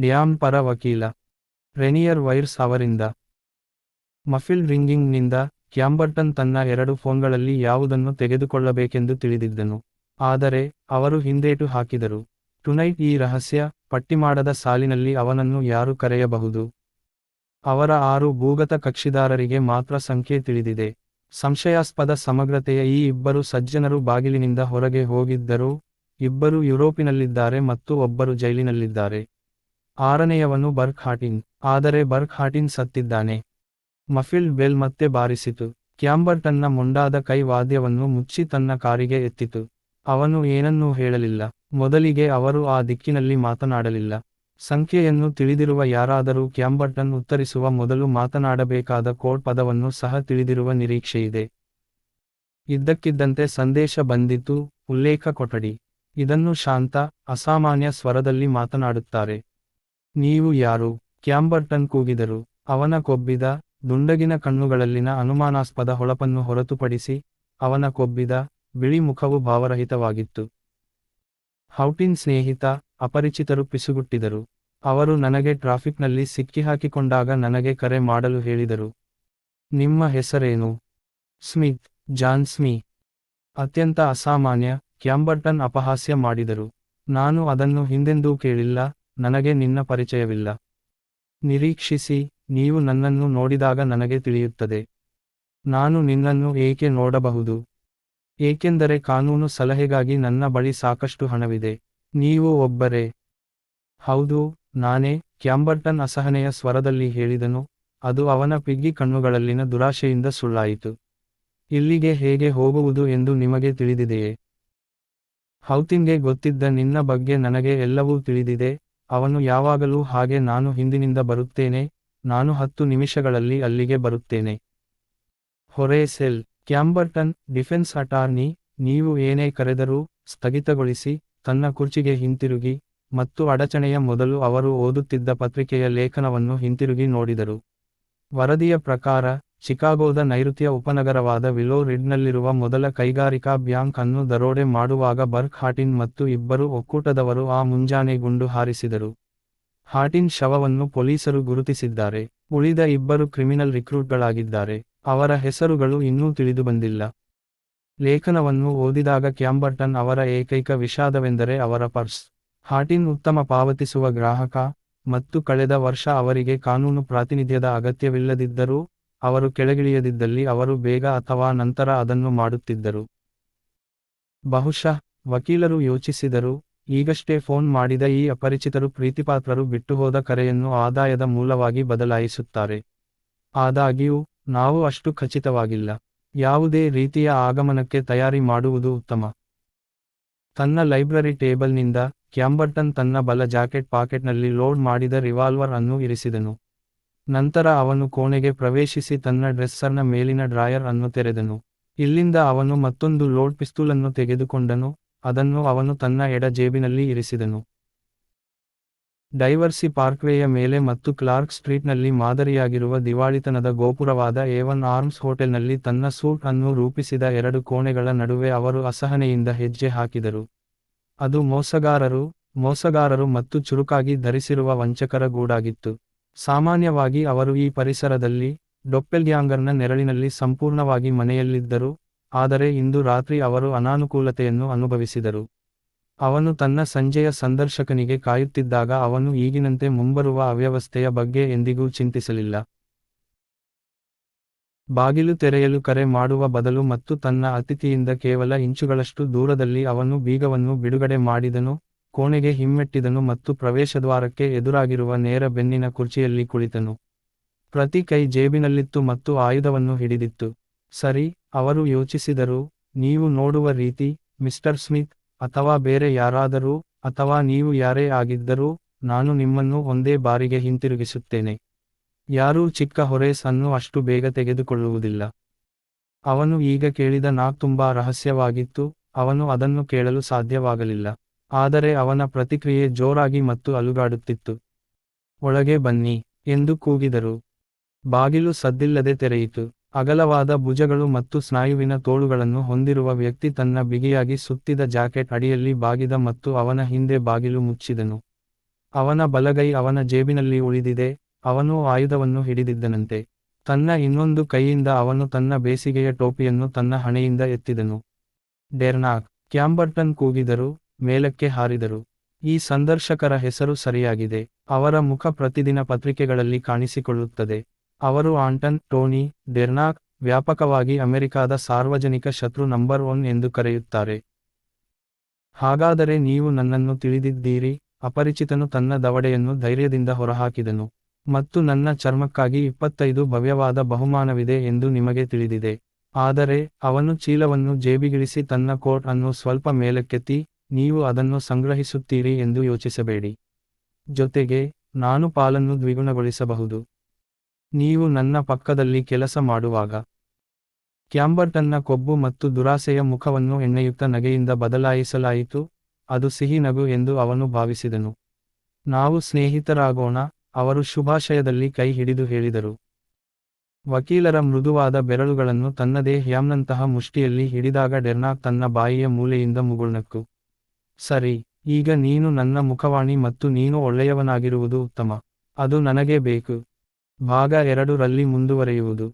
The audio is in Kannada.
ಡ್ಯಾಮ್ ಪರ ವಕೀಲ. ರೆನಿಯರ್ ವೈರ್ಸ್ ಅವರಿಂದ. ಮಫಿಲ್ ರಿಂಗಿಂಗ್ನಿಂದ ಕ್ಯಾಂಬರ್ಟನ್ ತನ್ನ ಎರಡು ಫೋನ್ಗಳಲ್ಲಿ ಯಾವುದನ್ನು ತೆಗೆದುಕೊಳ್ಳಬೇಕೆಂದು ತಿಳಿದಿದ್ದನು. ಆದರೆ, ಅವರು ಹಿಂದೇಟು ಹಾಕಿದರು. ಟುನೈಟ್ ಈ ರಹಸ್ಯ ಪಟ್ಟಿಮಾಡದ ಸಾಲಿನಲ್ಲಿ ಅವನನ್ನು ಯಾರು ಕರೆಯಬಹುದು? ಅವರ ಆರು ಭೂಗತ ಕಕ್ಷಿದಾರರಿಗೆ ಮಾತ್ರ ಸಂಖ್ಯೆ ತಿಳಿದಿದೆ. ಸಂಶಯಾಸ್ಪದ ಸಮಗ್ರತೆಯ ಈ ಇಬ್ಬರು ಸಜ್ಜನರು ಬಾಗಿಲಿನಿಂದ ಹೊರಗೆ ಹೋಗಿದ್ದರೂ, ಇಬ್ಬರು ಯುರೋಪಿನಲ್ಲಿದ್ದಾರೆ ಮತ್ತು ಒಬ್ಬರು ಜೈಲಿನಲ್ಲಿದ್ದಾರೆ. ಆರನೆಯವನು ಬರ್ಕ್ ಹಾಟಿನ್ ಆದರೆ ಬರ್ಕ್ ಹಾಟಿನ್ ಸತ್ತಿದ್ದಾನೆ. ಮಫಿಲ್ಡ್ ಬೆಲ್ ಮತ್ತೆ ಬಾರಿಸಿತು. ಕ್ಯಾಂಬರ್ಟನ್ನ ಮೊಂಡಾದ ಕೈ ವಾದ್ಯವನ್ನು ಮುಚ್ಚಿ ತನ್ನ ಕಾರಿಗೆ ಎತ್ತಿತು. ಅವನು ಏನನ್ನೂ ಹೇಳಲಿಲ್ಲ. ಮೊದಲಿಗೆ ಅವರು ಆ ದಿಕ್ಕಿನಲ್ಲಿ ಮಾತನಾಡಲಿಲ್ಲ. ಸಂಖ್ಯೆಯನ್ನು ತಿಳಿದಿರುವ ಯಾರಾದರೂ ಕ್ಯಾಂಬರ್ಟನ್ ಉತ್ತರಿಸುವ ಮೊದಲು ಮಾತನಾಡಬೇಕಾದ ಕೋಡ್ ಪದವನ್ನು ಸಹ ತಿಳಿದಿರುವ ನಿರೀಕ್ಷೆಯಿದೆ. ಇದ್ದಕ್ಕಿದ್ದಂತೆ ಸಂದೇಶ ಬಂದಿತು. ಉಲ್ಲೇಖ ಕೊಠಡಿ. ಇದನ್ನು ಶಾಂತ, ಅಸಾಮಾನ್ಯ ಸ್ವರದಲ್ಲಿ ಮಾತನಾಡುತ್ತಾರೆ. ನೀವು ಯಾರು? ಕ್ಯಾಂಬರ್ಟನ್ ಕೂಗಿದರು. ಅವನ ಕೊಬ್ಬಿದ, ದುಂಡಗಿನ ಕಣ್ಣುಗಳಲ್ಲಿನ ಅನುಮಾನಾಸ್ಪದ ಹೊಳಪನ್ನು ಹೊರತುಪಡಿಸಿ, ಅವನ ಕೊಬ್ಬಿದ, ಬಿಳಿ ಮುಖವು ಭಾವರಹಿತವಾಗಿತ್ತು. ಹೌಟಿನ್ ಸ್ನೇಹಿತ, ಅಪರಿಚಿತರು ಪಿಸುಗುಟ್ಟಿದರು. ಅವರು ನನಗೆ ಟ್ರಾಫಿಕ್ನಲ್ಲಿ ಸಿಕ್ಕಿಹಾಕಿಕೊಂಡಾಗ ನನಗೆ ಕರೆ ಮಾಡಲು ಹೇಳಿದರು. ನಿಮ್ಮ ಹೆಸರೇನು? ಸ್ಮಿತ್, ಜಾನ್ ಸ್ಮಿ ಅತ್ಯಂತ ಅಸಾಮಾನ್ಯ, ಕ್ಯಾಂಬರ್ಟನ್ ಅಪಹಾಸ್ಯ ಮಾಡಿದರು. ನಾನು ಅದನ್ನು ಹಿಂದೆಂದೂ ಕೇಳಿಲ್ಲ ನನಗೆ ನಿನ್ನ ಪರಿಚಯವಿಲ್ಲ. ನಿರೀಕ್ಷಿಸಿ, ನೀವು ನನ್ನನ್ನು ನೋಡಿದಾಗ ನನಗೆ ತಿಳಿಯುತ್ತದೆ. ನಾನು ನಿನ್ನನ್ನು ಏಕೆ ನೋಡಬಹುದು? ಏಕೆಂದರೆ ಕಾನೂನು ಸಲಹೆಗಾಗಿ ನನ್ನ ಬಳಿ ಸಾಕಷ್ಟು ಹಣವಿದೆ. ನೀವು ಒಬ್ಬರೇ? ಹೌದು, ನಾನೇ, ಕ್ಯಾಂಬರ್ಟನ್ ಅಸಹನೆಯ ಸ್ವರದಲ್ಲಿ ಹೇಳಿದನು. ಅದು ಅವನ ಪಿಗ್ಗಿ ಕಣ್ಣುಗಳಲ್ಲಿನ ದುರಾಶೆಯಿಂದ ಸುಳ್ಳಾಯಿತು. ಇಲ್ಲಿಗೆ ಹೇಗೆ ಹೋಗುವುದು ಎಂದು ನಿಮಗೆ ತಿಳಿದಿದೆಯೇ? ಹೌತಿಂಗೆ ಗೊತ್ತಿದ್ದ ನಿನ್ನ ಬಗ್ಗೆ ನನಗೆ ಎಲ್ಲವೂ ತಿಳಿದಿದೆ. ಅವನು ಯಾವಾಗಲೂ ಹಾಗೆ ನಾನು ಹಿಂದಿನಿಂದ ಬರುತ್ತೇನೆ, ನಾನು ಹತ್ತು ನಿಮಿಷಗಳಲ್ಲಿ ಅಲ್ಲಿಗೆ ಬರುತ್ತೇನೆ. ಹೊರೇಸೆಲ್ ಕ್ಯಾಂಬರ್ಟನ್, ಡಿಫೆನ್ಸ್ ಅಟಾರ್ನಿ, ನೀವು ಏನೇ ಕರೆದರೂ ಸ್ಥಗಿತಗೊಳಿಸಿ, ತನ್ನ ಕುರ್ಚಿಗೆ ಹಿಂತಿರುಗಿ, ಮತ್ತು ಅಡಚಣೆಯ ಮೊದಲು ಅವರು ಓದುತ್ತಿದ್ದ ಪತ್ರಿಕೆಯ ಲೇಖನವನ್ನು ಹಿಂತಿರುಗಿ ನೋಡಿದರು. ವರದಿಯ ಪ್ರಕಾರ ಚಿಕಾಗೋದ ನೈಋತ್ಯ ಉಪನಗರವಾದ ವಿಲೋ ರಿಡ್ನಲ್ಲಿರುವ ಮೊದಲ ಕೈಗಾರಿಕಾ ಬ್ಯಾಂಕ್ ಅನ್ನು ದರೋಡೆ ಮಾಡುವಾಗ ಬರ್ಕ್ ಹಾಟಿನ್ ಮತ್ತು ಇಬ್ಬರು ಒಕ್ಕೂಟದವರು ಆ ಮುಂಜಾನೆ ಗುಂಡು ಹಾರಿಸಿದರು. ಹಾಟಿನ್ ಶವವನ್ನು ಪೊಲೀಸರು ಗುರುತಿಸಿದ್ದಾರೆ. ಉಳಿದ ಇಬ್ಬರು ಕ್ರಿಮಿನಲ್ ರಿಕ್ರೂಟ್ಗಳಾಗಿದ್ದಾರೆ. ಅವರ ಹೆಸರುಗಳು ಇನ್ನೂ ತಿಳಿದುಬಂದಿಲ್ಲ. ಲೇಖನವನ್ನು ಓದಿದಾಗ ಕ್ಯಾಂಬರ್ಟನ್ ಅವರ ಏಕೈಕ ವಿಷಾದವೆಂದರೆ ಅವರ ಪರ್ಸ್. ಹಾಟಿನ್ ಉತ್ತಮ ಪಾವತಿಸುವ ಗ್ರಾಹಕ ಮತ್ತು ಕಳೆದ ವರ್ಷ ಅವರಿಗೆ ಕಾನೂನು ಪ್ರಾತಿನಿಧ್ಯದ ಅಗತ್ಯವಿಲ್ಲದಿದ್ದರೂ ಅವರು ಕೆಳಗಿಳಿಯದಿದ್ದಲ್ಲಿ ಅವರು ಬೇಗ ಅಥವಾ ನಂತರ ಅದನ್ನು ಮಾಡುತ್ತಿದ್ದರು. ಬಹುಶಃ, ವಕೀಲರು ಯೋಚಿಸಿದರು, ಈಗಷ್ಟೇ ಫೋನ್ ಮಾಡಿದ ಈ ಅಪರಿಚಿತರು ಪ್ರೀತಿಪಾತ್ರರು ಬಿಟ್ಟುಹೋದ ಕರೆಯನ್ನು ಆದಾಯದ ಮೂಲವಾಗಿ ಬದಲಾಯಿಸುತ್ತಾರೆ. ಆದಾಗ್ಯೂ, ನಾವು ಅಷ್ಟು ಖಚಿತವಾಗಿಲ್ಲ. ಯಾವುದೇ ರೀತಿಯ ಆಗಮನಕ್ಕೆ ತಯಾರಿ ಮಾಡುವುದು ಉತ್ತಮ. ತನ್ನ ಲೈಬ್ರರಿ ಟೇಬಲ್ನಿಂದ, ಕ್ಯಾಂಬರ್ಟನ್ ತನ್ನ ಬಲ ಜಾಕೆಟ್ ಪಾಕೆಟ್ನಲ್ಲಿ ಲೋಡ್ ಮಾಡಿದ ರಿವಾಲ್ವರ್ ಅನ್ನು ಇರಿಸಿದನು. ನಂತರ ಅವನು ಕೋಣೆಗೆ ಪ್ರವೇಶಿಸಿ ತನ್ನ ಡ್ರೆಸ್ಸರ್ನ ಮೇಲಿನ ಡ್ರಾಯರ್ ಅನ್ನು ತೆರೆದನು. ಇಲ್ಲಿಂದ ಅವನು ಮತ್ತೊಂದು ಲೋಡ್ ಪಿಸ್ತೂಲನ್ನು ತೆಗೆದುಕೊಂಡನು, ಅದನ್ನು ಅವನು ತನ್ನ ಎಡ ಜೇಬಿನಲ್ಲಿ ಇರಿಸಿದನು. ಡೈವರ್ಸಿ ಪಾರ್ಕ್ವೇಯ ಮೇಲೆ ಮತ್ತು ಕ್ಲಾರ್ಕ್ ಸ್ಟ್ರೀಟ್ನಲ್ಲಿ ಮಾದರಿಯಾಗಿರುವ ದಿವಾಳಿತನದ ಗೋಪುರವಾದ ಏವನ್ ಆರ್ಮ್ಸ್ ಹೋಟೆಲ್ನಲ್ಲಿ ತನ್ನ ಸೂಟ್ ಅನ್ನು ರೂಪಿಸಿದ ಎರಡು ಕೋಣೆಗಳ ನಡುವೆ ಅವರು ಅಸಹನೆಯಿಂದ ಹೆಜ್ಜೆ ಹಾಕಿದರು. ಅದು ಮೋಸಗಾರರು ಮೋಸಗಾರರು ಮತ್ತು ಚುರುಕಾಗಿ ಧರಿಸಿರುವ ವಂಚಕರ ಗೂಡಾಗಿತ್ತು. ಸಾಮಾನ್ಯವಾಗಿ ಅವರು ಈ ಪರಿಸರದಲ್ಲಿ ಡೊಪ್ಪೆಲ್ಗ್ಯಾಂಗರ್ನ ನೆರಳಿನಲ್ಲಿ ಸಂಪೂರ್ಣವಾಗಿ ಮನೆಯಲ್ಲಿದ್ದರು, ಆದರೆ ಇಂದು ರಾತ್ರಿ ಅವರು ಅನಾನುಕೂಲತೆಯನ್ನು ಅನುಭವಿಸಿದರು. ಅವನು ತನ್ನ ಸಂಜೆಯ ಸಂದರ್ಶಕನಿಗೆ ಕಾಯುತ್ತಿದ್ದಾಗ ಅವನು ಈಗಿನಂತೆ ಮುಂಬರುವ ಅವ್ಯವಸ್ಥೆಯ ಬಗ್ಗೆ ಎಂದಿಗೂ ಚಿಂತಿಸಲಿಲ್ಲ. ಬಾಗಿಲು ತೆರೆಯಲು ಕರೆ ಮಾಡುವ ಬದಲು ಮತ್ತು ತನ್ನ ಅತಿಥಿಯಿಂದ ಕೇವಲ ಇಂಚುಗಳಷ್ಟು ದೂರದಲ್ಲಿ ಅವನು ಬೀಗವನ್ನು ಬಿಡುಗಡೆ ಮಾಡಿದನು ಕೋಣೆಗೆ ಹಿಮ್ಮೆಟ್ಟಿದನು ಮತ್ತು ಪ್ರವೇಶದ್ವಾರಕ್ಕೆ ಎದುರಾಗಿರುವ ನೇರ ಬೆನ್ನಿನ ಕುರ್ಚಿಯಲ್ಲಿ ಕುಳಿತನು. ಪ್ರತಿ ಕೈ ಜೇಬಿನಲ್ಲಿತ್ತು ಮತ್ತು ಆಯುಧವನ್ನು ಹಿಡಿದಿತ್ತು. ಸರಿ, ಅವರು ಯೋಚಿಸಿದರು, ನೀವು ನೋಡುವ ರೀತಿ, ಮಿಸ್ಟರ್ ಸ್ಮಿತ್, ಅಥವಾ ಬೇರೆ ಯಾರಾದರೂ, ಅಥವಾ ನೀವು ಯಾರೇ ಆಗಿದ್ದರೂ, ನಾನು ನಿಮ್ಮನ್ನು ಒಂದೇ ಬಾರಿಗೆ ಹಿಂತಿರುಗಿಸುತ್ತೇನೆ. ಯಾರೂ ಚಿಕ್ಕ ಹೊರೇಸ್ ಅನ್ನು ಅಷ್ಟು ಬೇಗ ತೆಗೆದುಕೊಳ್ಳುವುದಿಲ್ಲ. ಅವನು ಈಗ ಕೇಳಿದ ನಾಕ್ ತುಂಬಾ ರಹಸ್ಯವಾಗಿತ್ತು, ಅವನು ಅದನ್ನು ಕೇಳಲು ಸಾಧ್ಯವಾಗಲಿಲ್ಲ. ಆದರೆ ಅವನ ಪ್ರತಿಕ್ರಿಯೆ ಜೋರಾಗಿ ಮತ್ತು ಅಲುಗಾಡುತ್ತಿತ್ತು. ಒಳಗೆ ಬನ್ನಿ, ಎಂದು ಕೂಗಿದರು. ಬಾಗಿಲು ಸದ್ದಿಲ್ಲದೆ ತೆರೆಯಿತು. ಅಗಲವಾದ ಭುಜಗಳು ಮತ್ತು ಸ್ನಾಯುವಿನ ತೋಳುಗಳನ್ನು ಹೊಂದಿರುವ ವ್ಯಕ್ತಿ ತನ್ನ ಬಿಗಿಯಾಗಿ ಸುತ್ತಿದ ಜಾಕೆಟ್ ಅಡಿಯಲ್ಲಿ ಬಾಗಿದ ಮತ್ತು ಅವನ ಹಿಂದೆ ಬಾಗಿಲು ಮುಚ್ಚಿದನು. ಅವನ ಬಲಗೈ ಅವನ ಜೇಬಿನಲ್ಲಿ ಉಳಿದಿದೆ, ಅವನು ಆಯುಧವನ್ನು ಹಿಡಿದಿದ್ದನಂತೆ. ತನ್ನ ಇನ್ನೊಂದು ಕೈಯಿಂದ ಅವನು ತನ್ನ ಬೇಸಿಗೆಯ ಟೋಪಿಯನ್ನು ತನ್ನ ಹಣೆಯಿಂದ ಎತ್ತಿದನು. ಡೆರ್ನಾಕ್ ಕ್ಯಾಂಬರ್ಟನ್ ಕೂಗಿದರು. ಮೇಲಕ್ಕೆ ಹಾರಿದರು. ಈ ಸಂದರ್ಶಕರ ಹೆಸರು ಸರಿಯಾಗಿದೆ. ಅವರ ಮುಖ ಪ್ರತಿದಿನ ಪತ್ರಿಕೆಗಳಲ್ಲಿ ಕಾಣಿಸಿಕೊಳ್ಳುತ್ತದೆ. ಅವರು ಆಂಟನ್, ಟೋನಿ, ಡೆರ್ನಾಕ್, ವ್ಯಾಪಕವಾಗಿ ಅಮೆರಿಕಾದ ಸಾರ್ವಜನಿಕ ಶತ್ರು ನಂಬರ್ ಒನ್ ಎಂದು ಕರೆಯುತ್ತಾರೆ. ಹಾಗಾದರೆ ನೀವು ನನ್ನನ್ನು ತಿಳಿದಿದ್ದೀರಿ. ಅಪರಿಚಿತನು ತನ್ನ ದವಡೆಯನ್ನು ಧೈರ್ಯದಿಂದ ಹೊರಹಾಕಿದನು. ಮತ್ತು ನನ್ನ ಚರ್ಮಕ್ಕಾಗಿ ಇಪ್ಪತ್ತೈದು ಭವ್ಯವಾದ ಬಹುಮಾನವಿದೆ ಎಂದು ನಿಮಗೆ ತಿಳಿದಿದೆ. ಆದರೆ, ಅವನು ಚೀಲವನ್ನು ಜೇಬಿಗಿಳಿಸಿ ತನ್ನ ಕೋಟ್ ಅನ್ನು ಸ್ವಲ್ಪ ಮೇಲಕ್ಕೆತ್ತಿ ನೀವು ಅದನ್ನು ಸಂಗ್ರಹಿಸುತ್ತೀರಿ ಎಂದು ಯೋಚಿಸಬೇಡಿ. ಜೊತೆಗೆ, ನಾನು ಪಾಲನ್ನು ದ್ವಿಗುಣಗೊಳಿಸಬಹುದು. ನೀವು ನನ್ನ ಪಕ್ಕದಲ್ಲಿ ಕೆಲಸ ಮಾಡುವಾಗ, ಕ್ಯಾಂಬರ್ಟನ್ನ ಕೊಬ್ಬು ಮತ್ತು ದುರಾಸೆಯ ಮುಖವನ್ನು ಎಣ್ಣೆಯುಕ್ತ ನಗೆಯಿಂದ ಬದಲಾಯಿಸಲಾಯಿತು, ಅದು ಸಿಹಿ ನಗು ಎಂದು ಅವನು ಭಾವಿಸಿದನು. ನಾವು ಸ್ನೇಹಿತರಾಗೋಣ, ಅವರು ಶುಭಾಶಯದಲ್ಲಿ ಕೈ ಹಿಡಿದು ಹೇಳಿದರು. ವಕೀಲರ ಮೃದುವಾದ ಬೆರಳುಗಳನ್ನು ತನ್ನದೇ ಹ್ಯಾಮ್ನಂತಹ ಮುಷ್ಟಿಯಲ್ಲಿ ಹಿಡಿದಾಗ ಡೆರ್ನಾಕ್ ತನ್ನ ಬಾಯಿಯ ಮೂಲೆಯಿಂದ ಮುಗುಳ್ನಕ್ಕು. ಸರಿ, ಈಗ ನೀನು ನನ್ನ ಮುಖವಾಣಿ ಮತ್ತು ನೀನು ಒಳ್ಳೆಯವನಾಗಿರುವುದು ಉತ್ತಮ. ಅದು ನನಗೆ ಬೇಕು. ಭಾಗ ಎರಡು ರಲ್ಲಿ ಮುಂದುವರೆಯುವುದು.